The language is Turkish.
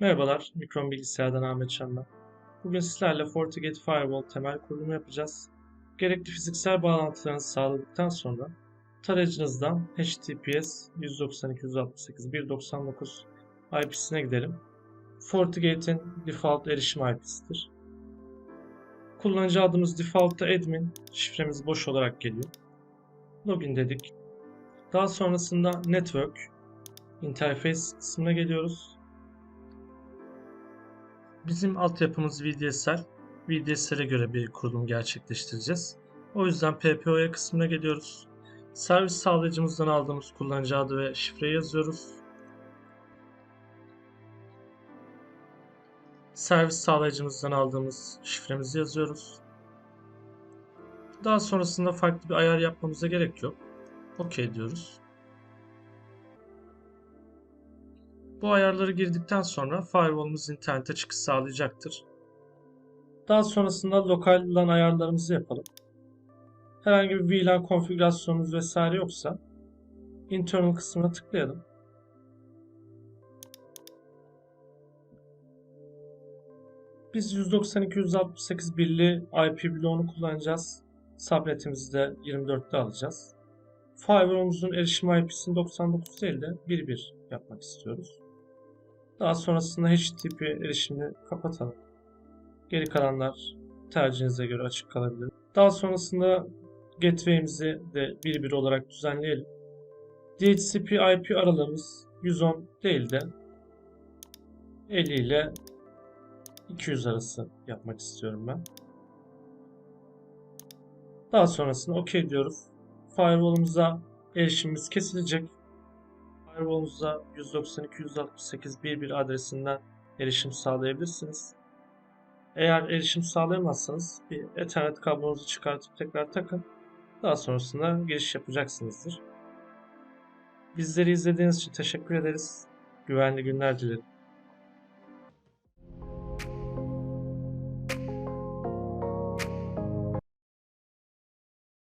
Merhabalar, Mikron Bilgisayar'dan Ahmet Can ben. Bugün sizlerle FortiGate Firewall temel kurulumu yapacağız. Gerekli fiziksel bağlantılarınızı sağladıktan sonra tarayıcınızdan HTTPS 192.168.1.99 IP'sine gidelim. FortiGate'in default erişim IP'sidir. Kullanıcı adımız default'ta admin, şifremiz boş olarak geliyor. Login dedik. Daha sonrasında network, interface kısmına geliyoruz. Bizim altyapımız VDSL. VDSL'e göre bir kurulum gerçekleştireceğiz. O yüzden PPO'ya kısmına geliyoruz. Servis sağlayıcımızdan aldığımız kullanıcı adı ve şifreyi yazıyoruz. Servis sağlayıcımızdan aldığımız şifremizi yazıyoruz. Daha sonrasında farklı bir ayar yapmamıza gerek yok. OK diyoruz. Bu ayarları girdikten sonra firewall'umuz internete çıkış sağlayacaktır. Daha sonrasında lokal LAN ayarlarımızı yapalım. Herhangi bir VLAN konfigürasyonumuz vesaire yoksa internal kısmına tıklayalım. Biz 192.168 birli IP bloğunu kullanacağız. Subnetimizi de 24'te alacağız. Firewall'umuzun erişim IP'sini 99 değil de 1.1 yapmak istiyoruz. Daha sonrasında HTTP erişimini kapatalım. Geri kalanlar tercihinize göre açık kalabilir. Daha sonrasında gateway'imizi de 1.1 olarak düzenleyelim. DHCP IP aralığımız 110 değil de 50 ile 200 arası yapmak istiyorum ben. Daha sonrasında OK diyoruz. Firewall'umuza erişimimiz kesilecek. Firewall'umuza 192.168.1.1 adresinden erişim sağlayabilirsiniz. Eğer erişim sağlayamazsanız bir Ethernet kablonuzu çıkartıp tekrar takın. Daha sonrasında giriş yapacaksınızdır. Bizleri izlediğiniz için teşekkür ederiz. Güvenli günler dilerim.